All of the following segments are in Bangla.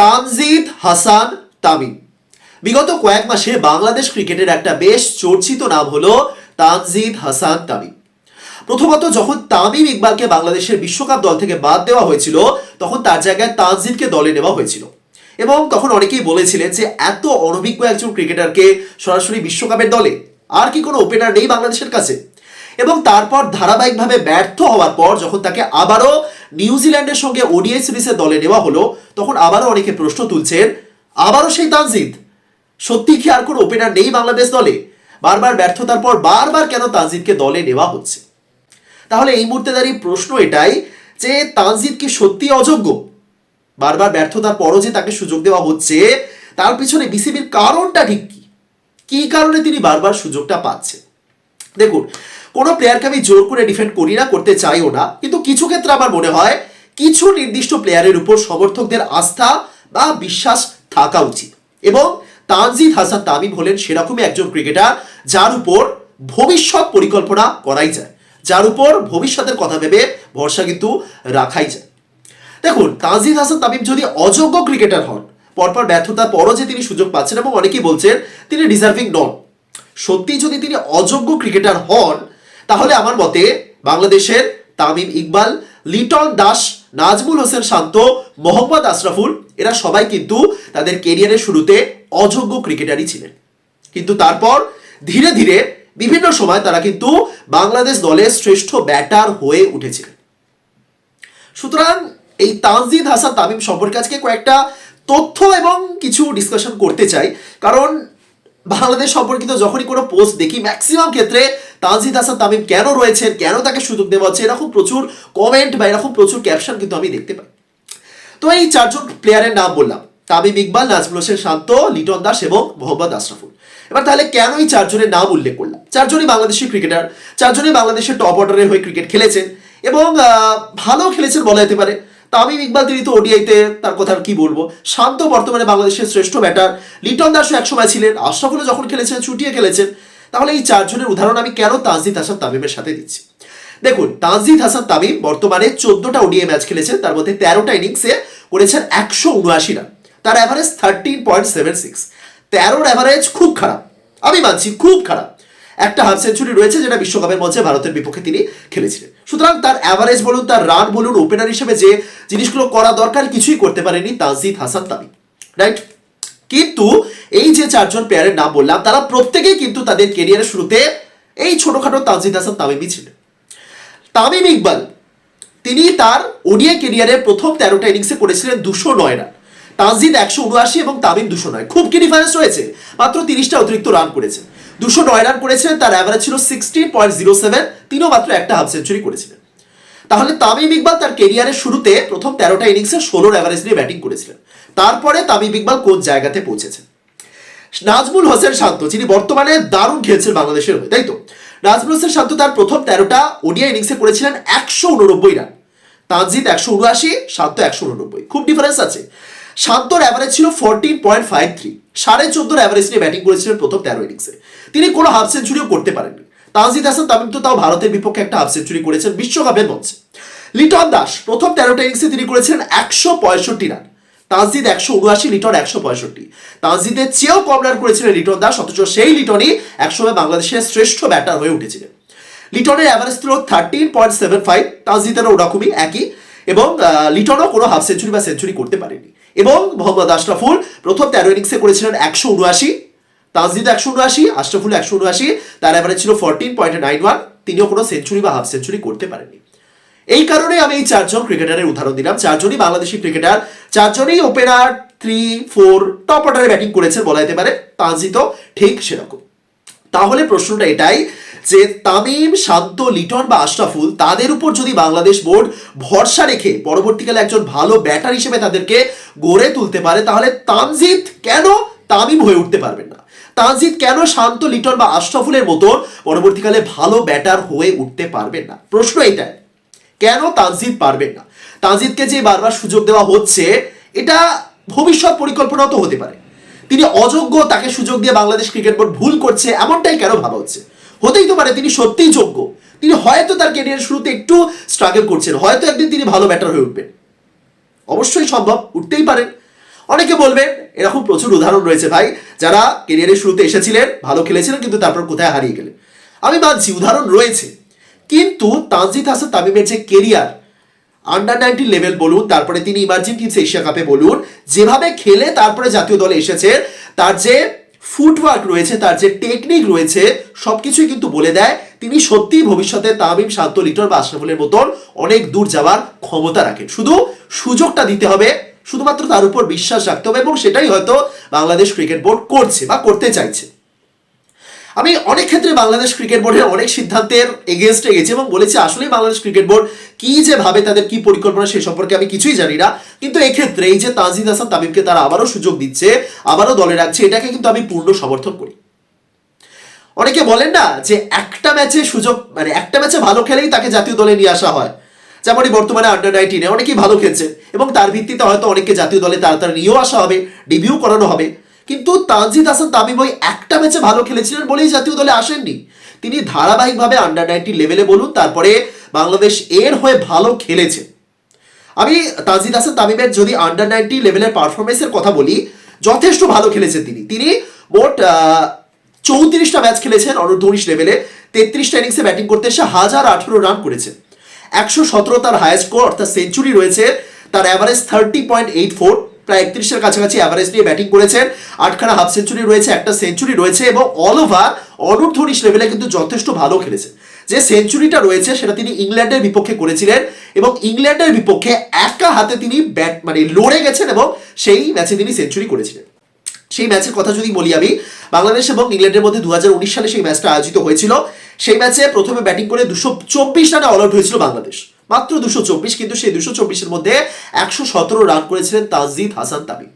তানজিদ হাসান তামিম। বিগত কয়েক মাসে বাংলাদেশ ক্রিকেটের একটা বেশ চর্চিত নাম হলো তানজিদ হাসান তামিম। প্রথমত যখন তামিম ইকবালকে বাংলাদেশের বিশ্বকাপ দল থেকে বাদ দেওয়া হয়েছিল, তখন তার জায়গায় তানজিদকে দলে নেওয়া হয়েছিল। এবং তখন অনেকেই বলেছিলেন যে, এত অনভিজ্ঞ একজন ক্রিকেটারকে সরাসরি বিশ্বকাপের দলে? আর কি কোনো ওপেনার নেই বাংলাদেশের কাছে? এবং তারপর ধারাবাহিকভাবে ব্যর্থ হওয়ার পর যখন তাকে আবারও নিউজিল্যান্ডের সঙ্গে ওডিআই সিরিজে দলে নেওয়া হলো, তখন আবারও অনেকে প্রশ্ন তুলছেন, আবারও সেই তানজিদ? সত্যি কি আর কোনো ওপেনার নেই বাংলাদেশ দলে? বারবার ব্যর্থতার পর বারবার কেন তানজিদকে দলে নেওয়া হচ্ছে? তাহলে এই মুহূর্তে দাঁড়িয়ে প্রশ্ন এটাই যে তানজিদ কি সত্যি অযোগ্য? বারবার ব্যর্থতার পরও যে তাকে সুযোগ দেওয়া হচ্ছে, তার পিছনে বিসিবির কারণটা ঠিক কি? কি কারণে তিনি বারবার সুযোগটা পাচ্ছেন? দেখুন কোনো প্লেয়ারকে আমি জোর করে ডিফেন্ড করি না, করতে চাইও না। কিন্তু কিছু ক্ষেত্রে আমার মনে হয়, কিছু নির্দিষ্ট প্লেয়ারের উপর সমর্থকদের আস্থা বা বিশ্বাস থাকা উচিত। এবং তানজিদ হাসান তামিম হলেন সেরকমই একজন ক্রিকেটার যার উপর ভবিষ্যৎ পরিকল্পনা করাই যায়। যার উপর ভবিষ্যতের কথা ভেবে ভরসা কিন্তু রাখাই যায়। দেখুন, তানজিদ হাসান তামিম যদি অযোগ্য ক্রিকেটার হন, পরপর ব্যর্থতার পরও যে তিনি সুযোগ পাচ্ছেন এবং অনেকেই বলছেন, তিনি ডিজার্ভিং নন সত্যি যদি তিনি অযোগ্য ক্রিকেটার হন তাহলে আমার মতে বাংলাদেশের তামিম ইকবাল, লিটন দাস, নাজমুল হোসেন শান্ত, মোহাম্মদ আশরাফুল, এরা সবাই কিন্তু তাদের কেরিয়ারের শুরুতে অযোগ্য ক্রিকেটারই ছিলেন। কিন্তু তারপর ধীরে ধীরে বিভিন্ন সময় তারা কিন্তু বাংলাদেশ দলের শ্রেষ্ঠ ব্যাটার হয়ে উঠেছিলেন। সুতরাং এই তানজিদ হাসান তামিম সম্পর্কে আজকে কয়েকটা তথ্য এবং কিছু ডিসকাশন করতে চাই। কারণ বাংলাদেশ সম্পর্কিত যখনই কোনো পোস্ট দেখি ম্যাক্সিমাম ক্ষেত্রে তানজিদ হাসান তামিম কেন রয়েছেন, কেন তাকে সুযোগ দেওয়া হচ্ছে, এরকম প্রচুর কমেন্ট বা এরকম প্রচুর ক্যাপশন কিন্তু আমি দেখতে পাই। তো এই চারজন প্লেয়ারের নাম বললাম। তামিম ইকবাল, নাজমুল হোসেন শান্ত, লিটন দাস এবং মোহাম্মদ আশরাফুল। এবার তাহলে কেন এই চারজনের নাম উল্লেখ করলাম? চারজনই বাংলাদেশি ক্রিকেটার চারজনই বাংলাদেশের টপ অর্ডারের হয়ে ক্রিকেট খেলেছেন এবং ভালো খেলেছেন বলা যেতে পারে। তামিম ইকবাল, তিনি তো ওডিআইতে তার কথা আর কি বলব? শান্ত বর্তমানে বাংলাদেশের শ্রেষ্ঠ ব্যাটার লিটন দাসও একসময় ছিলেন, আশরাফুলও যখন খেলেছেন, ছুটিয়ে খেলেছেন। তাহলে এই চারজনের উদাহরণ আমি কেন তানজিদ হাসান তামিমের সাথে দিচ্ছি? দেখুন, তানজিদ হাসান তামিম বর্তমানে চোদ্দটা ওডিআই ম্যাচ খেলেছেন, তার মধ্যে তেরোটা ইনিংসে করেছেন একশো উনআশি রান তার average thirteen point seven six তেরোর অ্যাভারেজ খুব খারাপ। আমি মানছি খুব খারাপ। একটা হাফ সেঞ্চুরি রয়েছে যেটা বিশ্বকাপের মধ্যে ভারতের বিপক্ষে তিনি খেলেছিলেন। সুতরাং তার অ্যাভারেজ বলুন, তার রান বলুন ওপেনার হিসেবে যে জিনিসগুলো করা দরকার কিছুই করতে পারেনি তানজিদ হাসান তামিম। রাইট কিন্তু এই যে চারজন প্লেয়ারের নাম বললাম, তারা প্রত্যেকেই কিন্তু তাদের কেরিয়ারের শুরুতে এই ছোটখাটো তানজিদ হাসান তামিমই ছিলেন। তামিম ইকবাল, তিনি তার ওডিআই কেরিয়ারের প্রথম তেরোটা ইনিংসে করেছিলেন দুশো নয় রান তানজিদ একশো উনআশি এবং তামিম দুশো নয়। খুব কি ডিফারেন্স রয়েছে? মাত্র তিরিশটা অতিরিক্ত রান করেছেন। দুশো নয় রান করেছিলেন তার অ্যাভারেজ ছিল সিক্সটিন পয়েন্ট জিরো সেভেন তিনিও মাত্র একটা হাফ সেঞ্চুরি করেছিলেন। তাহলে তামিম ইকবাল তার কেরিয়ারের শুরুতে প্রথম তেরোটা ইনিংসে ষোলোর অ্যাভারেজ নিয়ে ব্যাটিং করেছিলেন। তারপরে তামিম ইকবাল কোন জায়গাতে পৌঁছেছেন? নাজমুল হোসেন শান্ত, যিনি বর্তমানে দারুণ খেলছেন বাংলাদেশের হয়ে, তাই তো? নাজমুল হোসেন শান্ত তার প্রথম তেরোটা ওডিআই ইনিংসে করেছিলেন একশো উননব্বই রান। তানজিদ একশো উনআশি, শান্ত একশো উননব্বই। খুব ডিফারেন্স আছে। শান্তর অ্যাভারেজ ছিল ফোরটিন পয়েন্ট ফাইভ থ্রি সাড়ে চোদ্দোর অ্যাভারেজ নিয়ে ব্যাটিং করেছিলেন প্রথম তেরো ইনিংসে তিনি কোনো হাফ সেঞ্চুরিও করতে পারেননি। তানজিদ হাসান, তামিম তো তাও ভারতের বিপক্ষে একটা হাফ সেঞ্চুরি করেছেন বিশ্বকাপের মঞ্চে। লিটন দাস, প্রথম তেরোটা ইনিংসে তিনি করেছিলেন একশো পঁয়ষট্টি রান। তানজিদ একশো উনআশি, লিটন একশো পঁয়ষট্টি। তানজিদের চেয়েও কম রান করেছিলেন লিটন দাস, অথচ সেই লিটনই একসময় বাংলাদেশের শ্রেষ্ঠ ব্যাটার হয়ে উঠেছিলেন। লিটনের অ্যাভারেজ ছিল থার্টিন পয়েন্ট সেভেন ফাইভ তানজিদেরও ওরকমই একই এবং লিটনও কোনো হাফ সেঞ্চুরি বা সেঞ্চুরি করতে পারেনি। এবং মোহাম্মদ আশরাফুল প্রথম তেরো ইনিংসে করেছিলেন একশো উনআশি, তানজিদ একশো উনআশি, আশরাফুল একশো উনআশি, তার অ্যাভারেজ ছিল ফোরটিন পয়েন্ট নাইন ওয়ান তিনিও কোনো সেঞ্চুরি বা হাফ সেঞ্চুরি করতে পারেননি। এই কারণে আমি এই চারজন ক্রিকেটারের উদাহরণ দিলাম। চারজনই বাংলাদেশি ক্রিকেটার, চারজনই ওপেনার থ্রি ফোর টপ অর্ডারে ব্যাটিং করেছেন বলা যেতে পারে। তানজিদও ঠিক সেরকম। তাহলে প্রশ্নটা এটাই যে তামিম, শান্ত, লিটন বা আশরাফুল তাদের উপর যদি বাংলাদেশ বোর্ড ভরসা রেখে পরবর্তীকালে একজন ভালো ব্যাটার হিসেবে তাদেরকে গড়ে তুলতে পারে, তাহলে তানজিদ কেন তামিম হয়ে উঠতে পারবেন না? তানজিদ কেন শান্ত, লিটন বা আশরাফুলের মতন পরবর্তীকালে ভালো ব্যাটার হয়ে উঠতে পারবেন না? প্রশ্ন এটাই। কেন তানজিদ পারবেন না? তানজিদকে যে বারবার সুযোগ দেওয়া হচ্ছে, এটা ভবিষ্যৎ পরিকল্পনাও তো হতে পারে। তিনি অযোগ্য, তাকে সুযোগ দিয়ে বাংলাদেশ ক্রিকেট বোর্ড ভুল করছে, এমনটাই কেন ভাবা হচ্ছে? হতেই তো পারে, তিনি সত্যিই যোগ্য। তিনি হয়তো তার ক্যারিয়ার শুরুতে একটু স্ট্রাগল করছেন, হয়তো একদিন তিনি ভালো ব্যাটার হয়ে উঠবেন। অবশ্যই সম্ভব, উঠতেই পারেন অনেকে বলবেন এরকম প্রচুর উদাহরণ রয়েছে ভাই, যারা কেরিয়ারের শুরুতে এসেছিলেন, ভালো খেলেছিলেন, কিন্তু তারপর কোথায় হারিয়ে গেলেন। আমি মানছি, উদাহরণ রয়েছে। কিন্তু তানজিদ হাসান তামিমের যে কেরিয়ার আন্ডার নাইনটিন লেভেল বলুন, তারপরে তিনি ইমার্জিং টিমস এশিয়া কাপে বলুন, যেভাবে খেলে তারপরে জাতীয় দলে এসেছে, তার যে ফুটওয়ার্ক রয়েছে, তার যে টেকনিক রয়েছে, সবকিছুই কিন্তু বলে দেয়, তিনি সত্যিই ভবিষ্যতে তামিম শান্ত, লিটন বা আশরাফুলের মতন অনেক দূর যাওয়ার ক্ষমতা রাখেন। শুধু সুযোগটা দিতে হবে, শুধুমাত্র তার উপর বিশ্বাস রাখতে হবে এবং সেটাই হয়তো বাংলাদেশ ক্রিকেট বোর্ড করছে বা করতে চাইছে। আমি অনেক ক্ষেত্রে বাংলাদেশ ক্রিকেট বোর্ডের অনেক সিদ্ধান্তের এগেনস্টে গেছি এবং বলেছি আসলেই বাংলাদেশ ক্রিকেট বোর্ড কি যে ভাবে তাদের কি পরিকল্পনা সে সম্পর্কে আমি কিছুই জানি না। কিন্তু এক্ষেত্রে এই যে তাজিদ হাসান তামিমকে তারা আবারও সুযোগ দিচ্ছে, আবারও দলে রাখছে, এটাকে কিন্তু আমি পূর্ণ সমর্থন করি। অনেকে বলেন না যে একটা ম্যাচে সুযোগ মানে একটা ম্যাচে ভালো খেলেই তাকে জাতীয় দলে নিয়ে আসা হয়। যেমনই বর্তমানে আন্ডার নাইনটিনে অনেকেই ভালো খেলছে এবং তার ভিত্তিতে হয়তো অনেককে জাতীয় দলে তাড়াতাড়ি নিয়েও আসা হবে ডিবিউ করানো হবে। কিন্তু তানজিদ হাসান তামিম ওই একটা ম্যাচে ভালো খেলেছিলেন বলেই জাতীয় দলে আসেননি। তিনি ধারাবাহিকভাবে আন্ডার নাইনটিন লেভেলে বলুন, তারপরে বাংলাদেশ এর হয়ে ভালো খেলেছে। আমি তাজিদ হাসান তামিমের যদি আন্ডার নাইনটি লেভেলের পারফরমেন্সের কথা বলি, যথেষ্ট ভালো খেলেছেন তিনি। তিনি মোট চৌত্রিশটা ম্যাচ খেলেছেন অনূর্ধ্ব লেভেলে তেত্রিশটা ইনিংসে ব্যাটিং করতে এসে হাজার আঠেরো রান করেছেন। একশো সতেরো তার হায়েস্ট স্কোর অর্থাৎ সেঞ্চুরি রয়েছে। তার average thirty point eight four প্রায় একত্রিশের কাছাকাছি অ্যাভারেজ নিয়ে ব্যাটিং করেছেন। আটখানা হাফ সেঞ্চুরি রয়েছে, একটা সেঞ্চুরি রয়েছে এবং অল ওভার অনূর্ধ্ব লেভেলে কিন্তু যথেষ্ট ভালো খেলেছেন। যে সেঞ্চুরিটা রয়েছে সেটা তিনি ইংল্যান্ডের বিপক্ষে করেছিলেন এবং ইংল্যান্ডের বিপক্ষে একা হাতে তিনি ব্যাট মানে লড়ে গেছেন এবং সেই ম্যাচে তিনি সেঞ্চুরি করেছিলেন। সেই ম্যাচের কথা যদি বলি আমি, বাংলাদেশ এবং ইংল্যান্ডের মধ্যে দু হাজার উনিশ সালে সেই ম্যাচটা আয়োজিত হয়েছিল। সেই ম্যাচে প্রথমে ব্যাটিং করে দুশো চব্বিশ রানে অল আউট হয়েছিল বাংলাদেশ। মাত্র দুশো চব্বিশ, কিন্তু সেই দুশো চব্বিশের মধ্যে একশো সতেরো রান করেছিলেন তাজিদ হাসান তামিম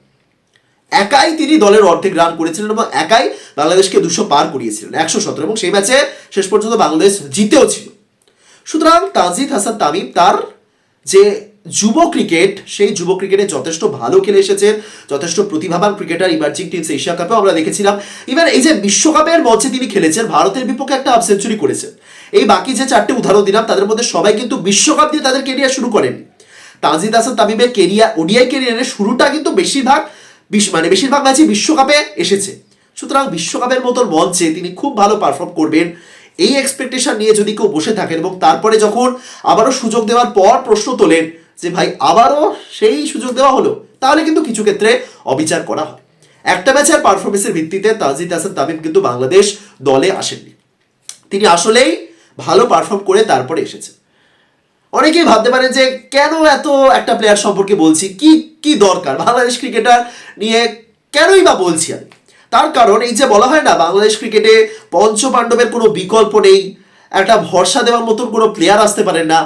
একাই তিনি দলের অর্ধেক রান করেছিলেন এবং একাই বাংলাদেশকে দুশো পার করিয়েছিলেন, একশো সতেরো এবং সেই ম্যাচে শেষ পর্যন্ত বাংলাদেশ জিতেও ছিল। সুতরাং তাজিদ হাসান তামিম তার যে যুব ক্রিকেট, সেই যুব ক্রিকেটে যথেষ্ট ভালো খেলে এসেছেন, যথেষ্ট প্রতিভাবান ক্রিকেটার ইমার্জিং টিমস এশিয়া কাপেও আমরা দেখেছিলাম। ইভেন এই যে বিশ্বকাপের মঞ্চে তিনি খেলেছেন, ভারতের বিপক্ষে একটা হাফ সেঞ্চুরি করেছেন। এই বাকি যে চারটে উদাহরণ দিলাম, তাদের মধ্যে সবাই কিন্তু বিশ্বকাপ দিয়ে তাদের কেরিয়ার শুরু করেন। তাজিদ হাসান তামিমের কেরিয়ার ওডিআই কেরিয়ারের শুরুটা কিন্তু বেশিরভাগ বিশ- মানে বেশিরভাগ ম্যাচই বিশ্বকাপে এসেছে। সুতরাং বিশ্বকাপের মতন মঞ্চে তিনি খুব ভালো পারফর্ম করবেন। এই এক্সপেকটেশন নিয়ে যদি কেউ বসে থাকেন এবং তারপরে যখন আবারও সুযোগ দেওয়ার পর প্রশ্ন তোলেন যে, ভাই, আবারও সেই সুযোগ দেওয়া হলো? তাহলে কিন্তু কিছু ক্ষেত্রে অবিচার করা হয়। একটা ম্যাচের পারফরমেন্সের ভিত্তিতে তাজিদ হাসান তামিম কিন্তু বাংলাদেশ দলে আসেননি। তিনি আসলেই ভালো পারফর্ম করে তারপরে এসেছে। অনেকেই ভাবতে পারেন যে কেন এত একটা প্লেয়ার সম্পর্কে বলছি? কি কি দরকার? বাংলাদেশ ক্রিকেটার নিয়ে কেনই বা বলছি আমি? তার কারণ এই যে বলা হয় না, বাংলাদেশ ক্রিকেটে পঞ্চপাণ্ডবের কোনো বিকল্প নেই, একটা ভরসা দেওয়ার মতন কোনো প্লেয়ার আসতে পারেন না।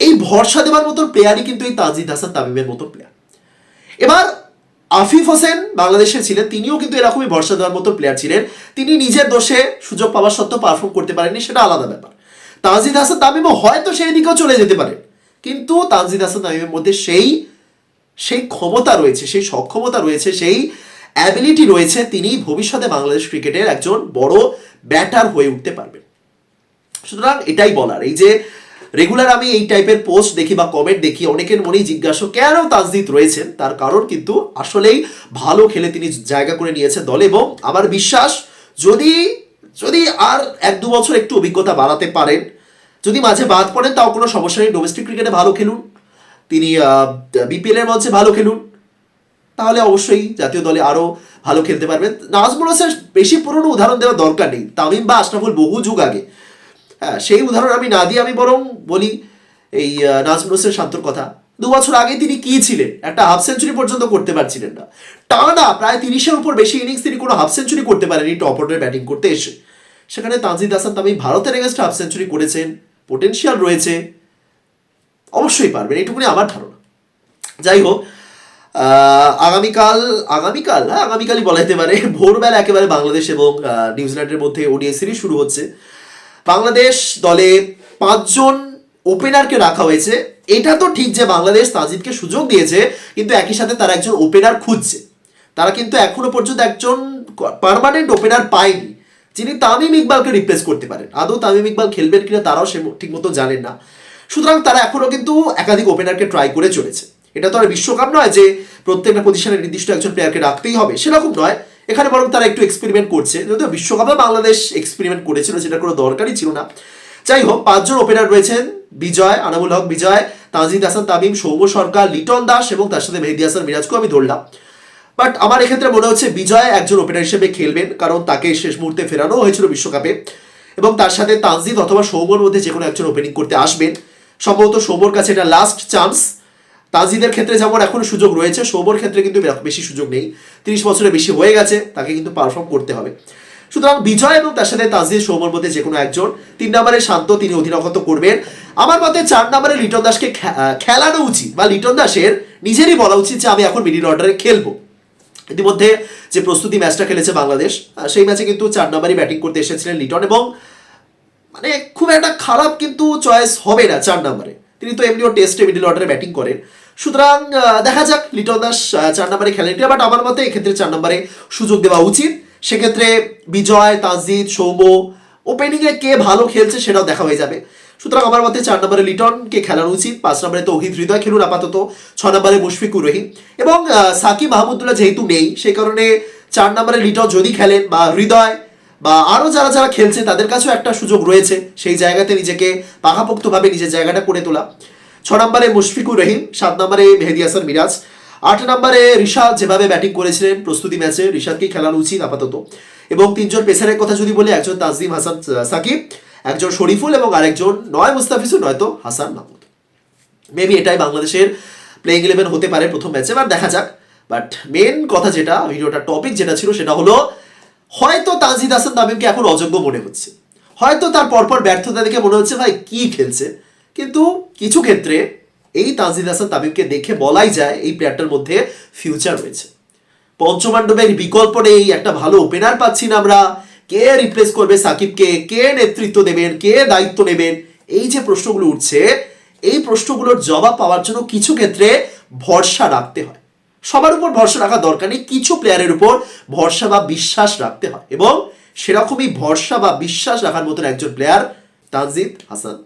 এই ভরসা দেওয়ার মতন প্লেয়ারই কিন্তু এই তাজিদ হাসান তামিমের মতো প্লেয়ার এবার আফিফ হোসেন বাংলাদেশের ছিলেন। তিনিও কিন্তু এরকমই ভরসা দেওয়ার মতো প্লেয়ার ছিলেন। তিনি নিজের দোষে সুযোগ পাওয়ার সত্ত্বেও পারফর্ম করতে পারেননি, সেটা আলাদা ব্যাপার। তানজিদ হাসান তামিমও হয়তো সেই দিকেও চলে যেতে পারেন কিন্তু তানজিদ হাসান তামিমের মধ্যে সেই সেই ক্ষমতা রয়েছে, সেই সক্ষমতা রয়েছে, সেই অ্যাবিলিটি রয়েছে, তিনি ভবিষ্যতে বাংলাদেশ ক্রিকেটের একজন বড় ব্যাটার হয়ে উঠতে পারবেন। সুতরাং এটাই বলার। এই যে রেগুলার আমি এই টাইপের পোস্ট দেখি বা কমেন্ট দেখি, অনেকের মনেই জিজ্ঞাসা কেন তাজদিদ রয়েছেন? তার কারণ কিন্তু আসলেই ভালো খেলে তিনি জায়গা করে নিয়েছেন দলে এবং আমার বিশ্বাস যদি যদি আর এক দু বছর একটু অভিজ্ঞতা বাড়াতে পারেন, যদি মাঝে বাদ পড়েন, তাও কোনো সমস্যা নেই। ডোমেস্টিক ক্রিকেটে ভালো খেলুন। তিনি বিপিএল এর মঞ্চে ভালো খেলুন। তাহলে অবশ্যই জাতীয় দলে আরও ভালো খেলতে পারবেন। নাজমুল হোসেন বেশি পুরনো উদাহরণ দেওয়ার দরকার নেই। তামিম বা আশরাফুল বহু যুগ আগে। হ্যাঁ সেই উদাহরণ আমি না দিয়ে আমি বরং বলি এই নাজমুল হোসেন শান্তর কথা। দু বছর আগে তিনি কি ছিলেন? একটা হাফ সেঞ্চুরি পর্যন্ত করতে পারছিলেন না। টানা প্রায় তিরিশের উপর বেশি ইনিংস তিনি কোনো হাফ সেঞ্চুরি করতে পারেনি টপ অর্ডার ব্যাটিং করতে এসে। সেখানে তানজিদ হাসান তামিম ভারতের এগেনস্ট হাফ সেঞ্চুরি করেছেন পোটেনশিয়াল রয়েছে। অবশ্যই পারবেন, এইটুকুনি আমার ধারণা। যাই হোক আগামীকাল আগামীকাল হ্যাঁ আগামীকালই বলা যেতে পারে, ভোরবেলা একেবারে বাংলাদেশ এবং নিউজিল্যান্ডের মধ্যে ওডিআই সিরিজ শুরু হচ্ছে। বাংলাদেশ দলে পাঁচজন ওপেনারকে রাখা হয়েছে। এটা তো ঠিক যে বাংলাদেশ তাজিদকে সুযোগ দিয়েছে, কিন্তু একই সাথে তারা একজন ওপেনার খুঁজছে। তারা কিন্তু এখনও পর্যন্ত একজন পার্মানেন্ট ওপেনার পায়নি, যিনি তামিম ইকবালকে রিপ্লেস করতে পারেন। আদৌ তামিম ইকবাল খেলবেন কিনা তারাও সে ঠিক মতো জানেন না। সুতরাং তারা এখনও কিন্তু একাধিক ওপেনারকে ট্রাই করে চলেছে। এটা তো আর বিশ্বকাপ নয় যে প্রত্যেকটা পজিশনে নির্দিষ্ট একজন প্লেয়ারকে রাখতেই হবে, সেরকম নয়। এখানে বরং তারা একটু এক্সপেরিমেন্ট করছে। যদিও বিশ্বকাপে বাংলাদেশ এক্সপেরিমেন্ট করেছিল যেটা কোনো দরকারই ছিল না। যাই হোক, পাঁচজন ওপেনার রয়েছেন, বিজয়, আনামুল হক বিজয় তাজিদ হাসান তামিম, সৌম্য সরকার, লিটন দাস এবং তার সাথে মেহেদি হাসান, মিরাজকেও আমি ধরলাম। বাট আমার এক্ষেত্রে মনে হচ্ছে বিজয় একজন ওপেনার হিসেবে খেলবেন, কারণ তাকে শেষ মুহূর্তে ফেরানো হয়েছিল বিশ্বকাপে। এবং তার সাথে তানজিদ অথবা সৌম্যর মধ্যে যে কোনো একজন ওপেনিং করতে আসবেন। সম্ভবত সৌম্যর কাছে এটা লাস্ট চান্স তাজিদের ক্ষেত্রে যেমন এখন সুযোগ রয়েছে সৌম্যর ক্ষেত্রে কিন্তু বেশি সুযোগ নেই। তিরিশ বছরের বেশি হয়ে গেছে, তাকে কিন্তু পারফর্ম করতে হবে। সুতরাং বিজয় এবং তার সাথে তাজিদ সৌম্যর মধ্যে যে কোনো একজন, তিন নম্বরে শান্ত, তিনি অধিনায়কত্ব করবেন। আমার মতে চার নম্বরে লিটন দাসকে খেলানো উচিত, বা লিটন দাসের নিজেরই বলা উচিত যে আমি এখন মিডিল অর্ডারে খেলব। ইতিমধ্যে যে প্রস্তুতি ম্যাচটা খেলেছে বাংলাদেশ সেই ম্যাচে কিন্তু চার নম্বরই ব্যাটিং করতে এসেছিলেন লিটন এবং মানে খুব একটা খারাপ কিন্তু চয়েস হবে না চার নম্বরে। তিনি তো এমনিও টেস্টে মিডিল অর্ডারে ব্যাটিং করেন। সুতরাং দেখা যাক, লিটন দাস চার নম্বরে খেলেন বাট আমার মতে এক্ষেত্রে চার নম্বরে সুযোগ দেওয়া উচিত। সেক্ষেত্রে বিজয় তাজিদ সৌম্য ওপেনিংয়ে কে ভালো খেলছে সেটাও দেখা হয়ে যাবে। সুতরাং আমার মতে চার নম্বরে লিটনকে খেলানো উচিত, পাঁচ নম্বরে তো তৌহিদ হৃদয় খেলুন আপাতত, ছ নম্বরে মুশফিকুর রহিম। এবং সাকিব মাহমুদুল্লাহ যেহেতু নেই, সেই কারণে চার নম্বরে লিটন যদি খেলেন বা হৃদয় বা আরও যারা যারা খেলছে, তাদের কাছেও একটা সুযোগ রয়েছে। সেই জায়গাতে নিজেকে পাকাপোক্তভাবে নিজের জায়গাটা করে তোলা। ছ নম্বরে মুশফিকুর রহিম, সাত নম্বরে মেহেদি হাসান মিরাজ, আট নম্বরে রিশাদ যেভাবে ব্যাটিং করেছিলেন, প্রস্তুতি ম্যাচে রিশাদকেই খেলানো উচিত আপাতত। এবং তিনজন পেসারের কথা যদি বলি, একজন তাজদিম হাসান সাকিব, একজন শরীফুল এবং আরেকজন নয় মুস্তাফিজুর, নয়তো হাসান মাহমুদ। মেবি এটাই বাংলাদেশের প্লেইং ইলেভেন হতে পারে প্রথম ম্যাচে বাট দেখা যাক। বাট মেন কথা যেটা, ভিডিওটা টপিক যেটা ছিল, সেটা হলো হয়তো তাজিদ হাসান তামিমকে এখন অযোগ্য মনে হচ্ছে। হয়তো তার পরপর ব্যর্থতা দেখে মনে হচ্ছে, ভাই, কি খেলছে? কিন্তু কিছু ক্ষেত্রে এই তাজিদ হাসান তামিমকে দেখে বলাই যায় এই প্লেয়ারটার মধ্যে ফিউচার রয়েছে। পঞ্চমান্ডবের বিকল্প নেই, একটা ভালো ওপেনার পাচ্ছি না আমরা। কে রিপ্লেস করবে সাকিবকে? কে নেতৃত্ব দেবেন? কে দায়িত্ব নেবেন? এই যে প্রশ্নগুলো উঠছে, এই প্রশ্নগুলোর জবাব পাওয়ার জন্য কিছু ক্ষেত্রে ভরসা রাখতে হয়। সবার উপর ভরসা রাখা দরকার নেই, কিছু প্লেয়ারের উপর ভরসা বা বিশ্বাস রাখতে হয়। এবং সেরকমই ভরসা বা বিশ্বাস রাখার মতন একজন প্লেয়ার তাজিদ হাসান।